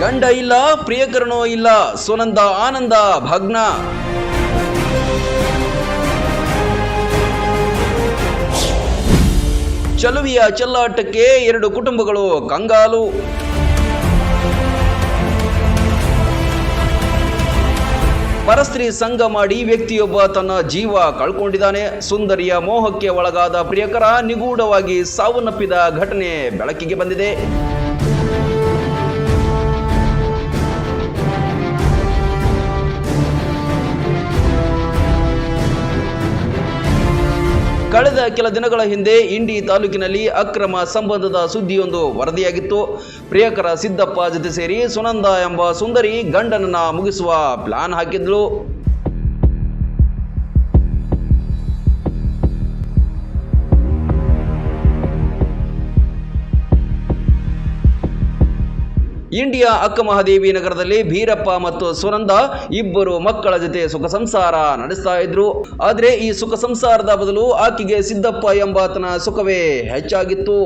ಗಂಡ ಇಲ್ಲ, ಪ್ರಿಯಕರಣೋ ಇಲ್ಲ, ಸುನಂದ, ಆನಂದ, ಭಗ್ನ. ಚಲುವಿಯ ಚೆಲ್ಲಾಟಕ್ಕೆ ಎರಡು ಕುಟುಂಬಗಳು ಕಂಗಾಲು. ಪರಸ್ತ್ರೀ ಸಂಘ ಮಾಡಿ ವ್ಯಕ್ತಿಯೊಬ್ಬ ತನ್ನ ಜೀವ ಕಳ್ಕೊಂಡಿದ್ದಾನೆ. ಸುಂದರಿಯ ಮೋಹಕ್ಕೆ ಒಳಗಾದ ಪ್ರಿಯಕರ ನಿಗೂಢವಾಗಿ ಸಾವನ್ನಪ್ಪಿದ ಘಟನೆ ಬೆಳಕಿಗೆ ಬಂದಿದೆ. ಕಳೆದ ಕೆಲ ದಿನಗಳ ಹಿಂದೆ ಇಂಡಿ ತಾಲೂಕಿನಲ್ಲಿ ಅಕ್ರಮ ಸಂಬಂಧದ ಸುದ್ದಿಯೊಂದು ವರದಿಯಾಗಿತ್ತು. ಪ್ರಿಯಕರ ಸಿದ್ದಪ್ಪ ಜೊತೆ ಸೇರಿ ಸುನಂದ ಎಂಬ ಸುಂದರಿ ಗಂಡನನ್ನ ಮುಗಿಸುವ ಪ್ಲಾನ್ ಹಾಕಿದ್ಳು ಇಂಡಿಯಾ ಅಕ್ಕಮಹಾದೇವಿ ನಗರದಲ್ಲಿ ಭೀರಪ್ಪ ಮತ್ತು ಸುನಂದ ಇಬ್ಬರು ಮಕ್ಕಳ ಜೊತೆ ಸುಖ ಸಂಸಾರ ನಡೆಸ್ತಾ ಇದ್ರು. ಆದರೆ ಈ ಸುಖ ಸಂಸಾರದ ಬದಲು ಆಕೆಗೆ ಸಿದ್ದಪ್ಪ ಎಂಬಾತನ ಸುಖವೇ ಹೆಚ್ಚಾಗಿತ್ತು.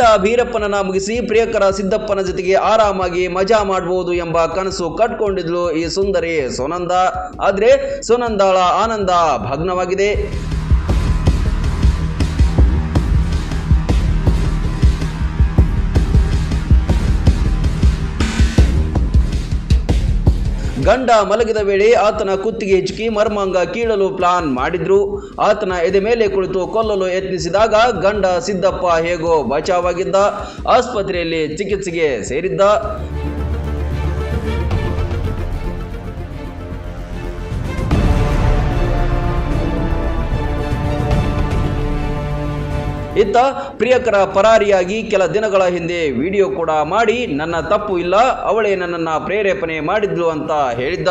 ಗಂಡ ಭೀರಪ್ಪನನ್ನ ಮುಗಿಸಿ ಪ್ರಿಯಕರ ಸಿದ್ದಪ್ಪನ ಜೊತೆಗೆ ಆರಾಮಾಗಿ ಮಜಾ ಮಾಡಬಹುದು ಎಂಬ ಕನಸು ಕಟ್ಕೊಂಡಿದ್ಲು ಈ ಸುಂದರಿ ಸೋನಂದ. ಆದ್ರೆ ಸೋನಂದಾಳ ಆನಂದ ಭಗ್ನವಾಗಿದೆ. ಗಂಡ ಮಲಗಿದ ವೇಳೆ ಆತನ ಕುತ್ತಿಗೆ ಹಿಚುಕಿ ಮರ್ಮಾಂಗ ಕೀಳಲು ಪ್ಲಾನ್ ಮಾಡಿದ್ರು. ಆತನ ಎದೆ ಮೇಲೆ ಕುಳಿತು ಕೊಲ್ಲಲು ಯತ್ನಿಸಿದಾಗ ಗಂಡ ಸಿದ್ದಪ್ಪ ಹೇಗೋ ಬಚಾವಾಗಿದ್ದ ಆಸ್ಪತ್ರೆಯಲ್ಲಿ ಚಿಕಿತ್ಸೆಗೆ ಸೇರಿದ್ದ. ಇತ್ತ ಪ್ರಿಯಕರ ಪರಾರಿಯಾಗಿ ಕೆಲ ದಿನಗಳ ಹಿಂದೆ ವಿಡಿಯೋ ಕೂಡ ಮಾಡಿ, ನನ್ನ ತಪ್ಪು ಇಲ್ಲ, ಅವಳೇ ನನ್ನನ್ನು ಪ್ರೇರೇಪಣೆ ಮಾಡಿದ್ಲು ಅಂತ ಹೇಳಿದ್ದ.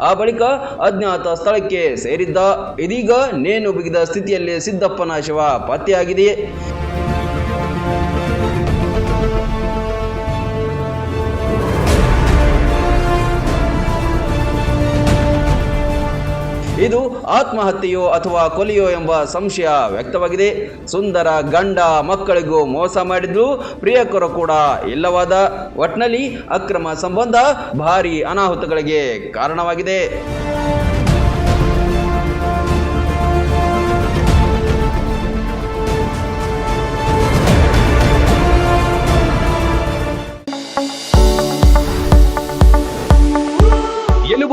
ಆ ಬಳಿಕ ಅಜ್ಞಾತ ಸ್ಥಳಕ್ಕೆ ಸೇರಿದ್ದ. ಇದೀಗ ನೇಣು ಬಿಗಿದ ಸ್ಥಿತಿಯಲ್ಲಿ ಸಿದ್ದಪ್ಪನ ಶವ ಪತ್ತೆಯಾಗಿದೆ. ಇದು ಆತ್ಮಹತ್ಯೆಯೋ ಅಥವಾ ಕೊಲೆಯೋ ಎಂಬ ಸಂಶಯ ವ್ಯಕ್ತವಾಗಿದೆ. ಸುಂದರ ಗಂಡ ಮಕ್ಕಳಿಗೂ ಮೋಸ ಮಾಡಿದ್ರು ಪ್ರಿಯಕರು ಕೂಡ ಇಲ್ಲವಾದ ಒಟ್ನಲ್ಲಿ ಅಕ್ರಮ ಸಂಬಂಧ ಭಾರಿ ಅನಾಹುತಗಳಿಗೆ ಕಾರಣವಾಗಿದೆ.